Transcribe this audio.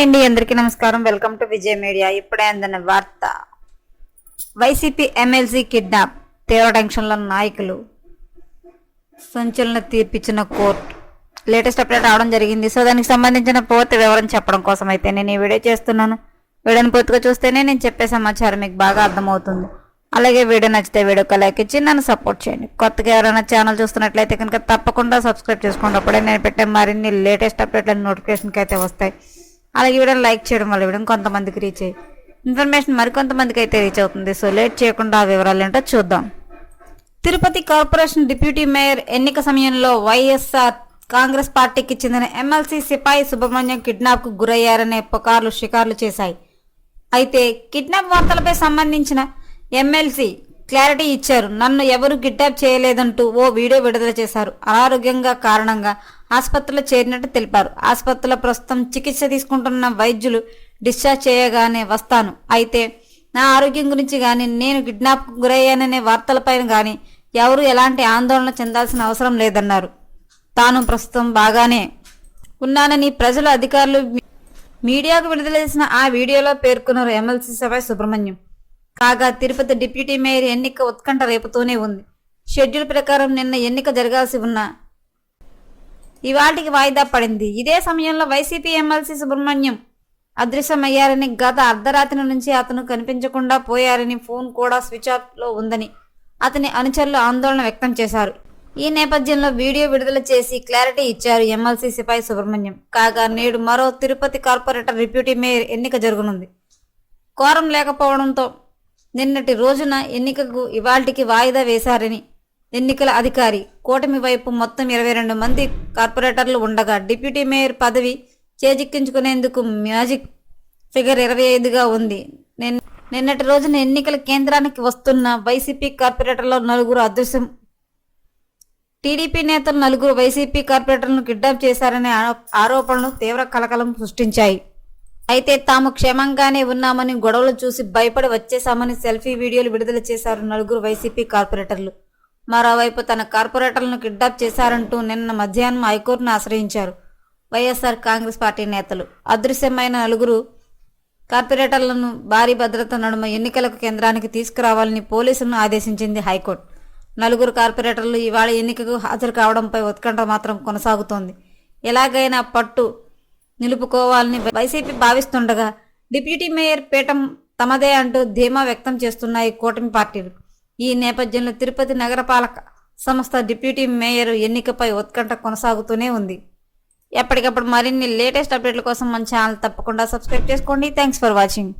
Hi అండి అందరికీ నమస్కారం. Welcome to Vijay media. ఇప్పుడే అందిన వార్త. YCP MLC kidnap. తీవ్ర టెన్షన్లో నాయకులు సంచలన తీర్పిచ్చిన కోర్టు. లేటెస్ట్ అప్డేట్ రావడం జరిగింది. సో దానికి సంబంధించిన పూర్తి వివరం చెప్పడం కోసం అయితే నేను ఈ వీడియో చేస్తున్నాను. వీడియోని పూర్తిగా చూస్తేనే నేను చెప్పే సమాచారం మీకు బాగా అర్థమవుతుంది. అలాగే వీడియో నచ్చితే వీడియోకి లైక్ ఇచ్చి నన్ను సపోర్ట్ చేయండి. కొత్తగా ఎవరైనా ఛానల్ చూస్తున్నట్లయితే కనుక తప్పకుండా సబ్స్క్రైబ్ చేసుకోండి అప్పుడే నేను పెట్టే మరిన్ని లేటెస్ట్ అప్డేట్లను నోటిఫికేషన్కి అయితే వస్తాయి. అలాగే వీడియోని లైక్ చేయడం వల్ల వీడియో కొంతమందికి రీచ్ అయ్యి ఇన్ఫర్మేషన్ మరికొంతమందికి అయితే రీచ్ అవుతుంది. సో లేట్ చేయకుండా ఆ వివరాలు ఏంటో చూద్దాం. తిరుపతి కార్పొరేషన్ డిప్యూటీ మేయర్ ఎన్నిక సమయంలో వైఎస్ఆర్ కాంగ్రెస్ పార్టీకి చెందిన ఎమ్మెల్సీ సిపాయి సుబ్రహ్మణ్యం కిడ్నాప్కు గురయ్యారనే పుకార్లు షికార్లు చేశాయి. అయితే కిడ్నాప్ వార్తలపై సంబంధించిన ఎమ్మెల్సీ క్లారిటీ ఇచ్చారు. నన్ను ఎవరు కిడ్నాప్ చేయలేదంటూ ఓ వీడియో విడుదల చేశారు. అనారోగ్యంగా కారణంగా ఆసుపత్రిలో చేరినట్టు తెలిపారు. ఆసుపత్రిలో ప్రస్తుతం చికిత్స తీసుకుంటున్న వైద్యులు డిశ్చార్జ్ చేయగానే వస్తాను. అయితే నా ఆరోగ్యం గురించి కానీ నేను కిడ్నాప్ గురయ్యాననే వార్తలపైన కానీ ఎవరు ఎలాంటి ఆందోళన చెందాల్సిన అవసరం లేదన్నారు. తాను ప్రస్తుతం బాగానే ఉన్నానని ప్రజలు అధికారులు మీడియాకు విడుదల చేసిన ఆ వీడియోలో పేర్కొన్నారు ఎమ్మెల్సీ సభ సుబ్రహ్మణ్యం. కాగా తిరుపతి డిప్యూటీ మేయర్ ఎన్నిక ఉత్కంఠ రేపుతూనే ఉంది. షెడ్యూల్ ప్రకారం నిన్న ఎన్నిక జరగాల్సి ఉన్న ఇవాటికి వాయిదా పడింది. ఇదే సమయంలో వైసీపీ ఎమ్మెల్సీ సుబ్రహ్మణ్యం అదృశ్యమయ్యారని గత అర్ధరాత్రి నుంచి అతను కనిపించకుండా పోయారని ఫోన్ కూడా స్విచ్ ఆఫ్లో ఉందని అతని అనుచరులు ఆందోళన వ్యక్తం చేశారు. ఈ నేపథ్యంలో వీడియో విడుదల చేసి క్లారిటీ ఇచ్చారు ఎమ్మెల్సీ సిపాయి సుబ్రహ్మణ్యం. కాగా నేడు మరో తిరుపతి కార్పొరేటర్ డిప్యూటీ మేయర్ ఎన్నిక జరగనుంది. కోరం లేకపోవడంతో నిన్నటి రోజున ఎన్నికకు ఇవాల్టికి వాయిదా వేశారని ఎన్నికల అధికారి. కూటమి వైపు మొత్తం ఇరవై రెండు మంది కార్పొరేటర్లు ఉండగా డిప్యూటీ మేయర్ పదవి చేజిక్కించుకునేందుకు మ్యాజిక్ ఫిగర్ ఇరవై ఐదుగా ఉంది. నిన్నటి రోజున ఎన్నికల కేంద్రానికి వస్తున్న వైసీపీ కార్పొరేటర్లో నలుగురు అదృశ్యం. టీడీపీ నేతలు నలుగురు వైసీపీ కార్పొరేటర్లను కిడ్నాప్ చేశారనే ఆరోపణలు తీవ్ర కలకలం సృష్టించాయి. అయితే తాము క్షేమంగానే ఉన్నామని గొడవలు చూసి భయపడి వచ్చేశామని సెల్ఫీ వీడియోలు విడుదల చేశారు నలుగురు వైసీపీ కార్పొరేటర్లు. మరోవైపు తన కార్పొరేటర్లను కిడ్నాప్ చేశారంటూ నిన్న మధ్యాహ్నం హైకోర్టును ఆశ్రయించారు. వైఎస్ఆర్ కాంగ్రెస్ పార్టీ నేతలు. అదృశ్యమైన నలుగురు కార్పొరేటర్లను భారీ భద్రత నడుమ ఎన్నికలకు కేంద్రానికి తీసుకురావాలని పోలీసులను ఆదేశించింది హైకోర్టు. నలుగురు కార్పొరేటర్లు ఇవాళ ఎన్నికకు హాజరు కావడంపై ఉత్కంఠ మాత్రం కొనసాగుతోంది. ఎలాగైనా పట్టు నిలుపుకోవాలని వైసీపీ భావిస్తుండగా డిప్యూటీ మేయర్ పీఠం తమదే అంటూ ధీమా వ్యక్తం చేస్తున్నాయి కూటమి పార్టీలు. ఈ నేపథ్యంలో తిరుపతి నగరపాలక సంస్థ డిప్యూటీ మేయర్ ఎన్నికపై ఉత్కంఠ కొనసాగుతూనే ఉంది. ఎప్పటికప్పుడు మరిన్ని లేటెస్ట్ అప్డేట్ల కోసం మన ఛానల్ తప్పకుండా సబ్స్క్రైబ్ చేసుకోండి. Thanks for watching